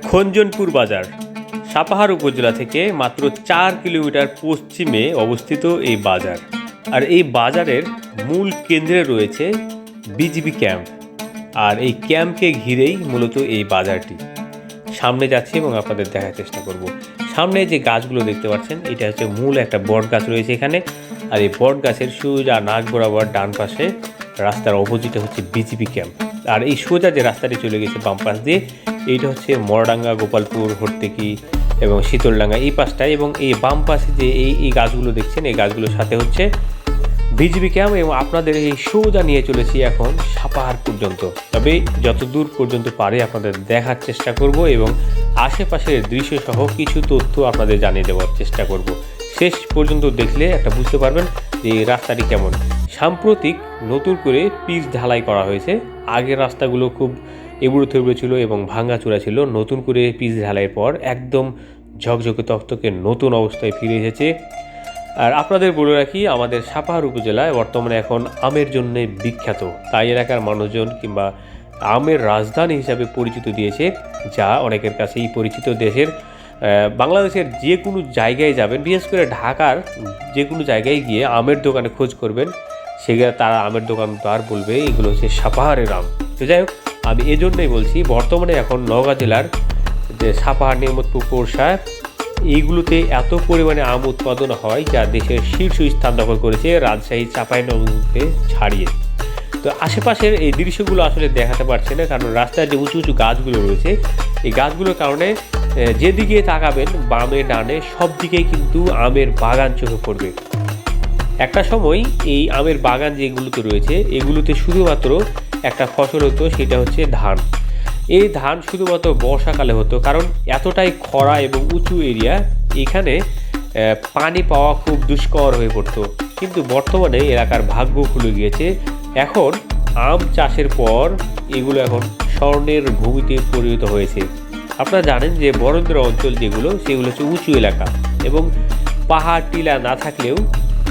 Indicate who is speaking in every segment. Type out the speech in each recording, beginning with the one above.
Speaker 1: খঞ্জনপুর বাজার, সাপাহার উপজেলা থেকে মাত্র চার কিলোমিটার পশ্চিমে অবস্থিত এই বাজার। আর এই বাজারের মূল কেন্দ্রে রয়েছে বিজিবি ক্যাম্প। আর এই ক্যাম্পকে ঘিরেই মূলত এই বাজারটি। সামনে যাচ্ছি এবং আপনাদের দেখার চেষ্টা করব। সামনে যে গাছগুলো দেখতে পাচ্ছেন, এটা হচ্ছে মূল একটা বট গাছ রয়েছে এখানে। আর এই বট গাছের সোজা নাক বরাবর ডান পাশে রাস্তার অপোজিটে হচ্ছে বিজিবি ক্যাম্প। আর এই সোজা যে রাস্তাটি চলে গেছে বাম পাশ দিয়ে, এইটা হচ্ছে মরডাঙ্গা, গোপালপুর, হর্তেকি এবং শীতলডাঙ্গা এই পাশটায় এবং এই বাম পাশে যে এই এই গাছগুলো দেখছেন, এই গাছগুলোর সাথে হচ্ছে বিজিবি ক্যাম্প এবং আপনাদের এই সোজা নিয়ে চলেছি এখন সাপাহার পর্যন্ত। তবে যত দূর পর্যন্ত পারে আপনাদের দেখার চেষ্টা করব এবং আশেপাশের দৃশ্য সহ কিছু তথ্য আপনাদের জানিয়ে দেওয়ার চেষ্টা করব। শেষ পর্যন্ত দেখলে একটা বুঝতে পারবেন যে রাস্তাটি কেমন। সাম্প্রতিক নতুন করে পিচ ঢালাই করা হয়েছে। আগের রাস্তাগুলো খুব এবুড়ো থেবড়ো ছিল এবং ভাঙাচোরা ছিল। নতুন করে পিচ ঢালাইয়ের পর একদম ঝকঝকে তক্তকে নতুন অবস্থায় ফিরে এসেছে। আর আপনাদের বলে রাখি, আমাদের সাপাহার উপজেলায় বর্তমানে এখন আমের জন্য বিখ্যাত। তাই এলাকার মানুষজন কিংবা আমের রাজধানী হিসাবে পরিচিত দিয়েছে, যা অনেকের কাছেই পরিচিত দেশের। বাংলাদেশের যে কোনো জায়গায় যাবেন, বিশেষ করে ঢাকার যে কোনো জায়গায় গিয়ে আমের দোকানে খোঁজ করবেন। সেখানে তারা আমের দোকান দোকানদার বলবে, এগুলো হচ্ছে সাপাহারের আম। তো যাই হোক, আমি এজন্যই বলছি, বর্তমানে এখন নওগাঁ জেলার যে সাপাহার নিয়ামতপুর পৌরসায় এইগুলোতে এত পরিমাণে আম উৎপাদন হয় যা দেশের শীর্ষ স্থান দখল করেছে, রাজশাহী, চাঁপাইনবাবগঞ্জকে ছাড়িয়ে। তো আশেপাশের এই দৃশ্যগুলো আসলে দেখাতে পারছে না, কারণ রাস্তার যে উঁচু উঁচু গাছগুলো রয়েছে, এই গাছগুলোর কারণে যেদিকে তাকাবেন, বামে, ডানে সব দিকেই কিন্তু আমের বাগান চোখে পড়বে। একটা সময় এই আমের বাগান যেগুলোতে রয়েছে, এগুলোতে শুধুমাত্র একটা ফসল হতো, সেটা হচ্ছে ধান। এই ধান শুধুমাত্র বর্ষাকালে হতো, কারণ এতটাই খরা এবং উঁচু এরিয়া, এখানে পানি পাওয়া খুব দুষ্কর হয়ে পড়তো। কিন্তু বর্তমানে এলাকার ভাগ্য খুলে গিয়েছে। এখন আম চাষের পর এগুলো এখন স্বর্ণের ভূমিতে পরিণত হয়েছে। আপনারা জানেন যে বরেন্দ্র অঞ্চল যেগুলো, সেগুলো হচ্ছে উঁচু এলাকা এবং পাহাড় টিলা না থাকলেও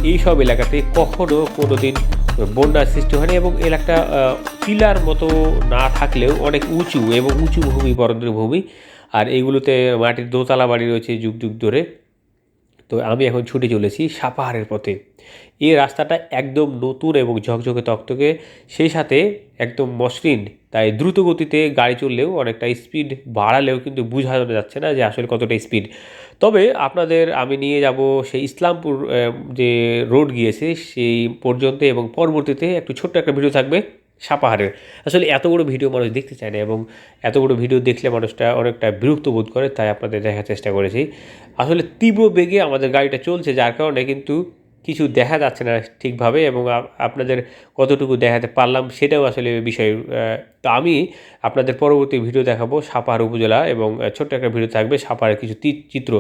Speaker 1: এই সব এলাকাতে কখনো কোনো দিন বন্যার সৃষ্টি হয়নি এবং এলাকাটা টিলার মতো না থাকলেও অনেক উঁচু এবং উঁচু ভূমি, বরেন্দ্র ভূমি। আর এইগুলোতে মাটির দোতলা বাড়ি রয়েছে যুগ যুগ ধরে। তো আমি এখন ছুটে চলেছি সাপাহারের পথে। এই রাস্তাটা একদম নতুন এবং ঝকঝকে তকতকে। সেই সাথে একদম মসৃণ তাই দ্রুত গতিতে গাড়ি চললেও অনেকটা স্পিড বাড়ালেও কিন্তু বোঝা যাচ্ছে না যে আসলে কতটা স্পিড তবে আপনাদের আমি নিয়ে যাব সেই ইসলামপুর যে রোড গিয়েছে সেই পর্যন্ত এবং পরবর্তীতে একটু ছোট্ট একটা ভিডিও থাকবে সাপাহারের। আসলে এত বড় ভিডিও মানুষ দেখতে চায় না এবং এত বড় ভিডিও দেখলে মানুষটা অনেকটা বিরক্ত বোধ করে, তাই আপনাদের দেখার চেষ্টা করেছি। আসলে তীব্র বেগে আমাদের গাড়িটা চলছে, যার কারণে কিন্তু কিছু দেখা যাচ্ছে না ঠিকভাবে এবং আপনাদের কতটুকু দেখাতে পারলাম সেটাও আসলে বিষয় তো আমি আপনাদের পরবর্তী ভিডিও দেখাবো সাপার উপজেলা এবং ছোট্ট একটা ভিডিও থাকবে সাপাহারের কিছু চিত্র।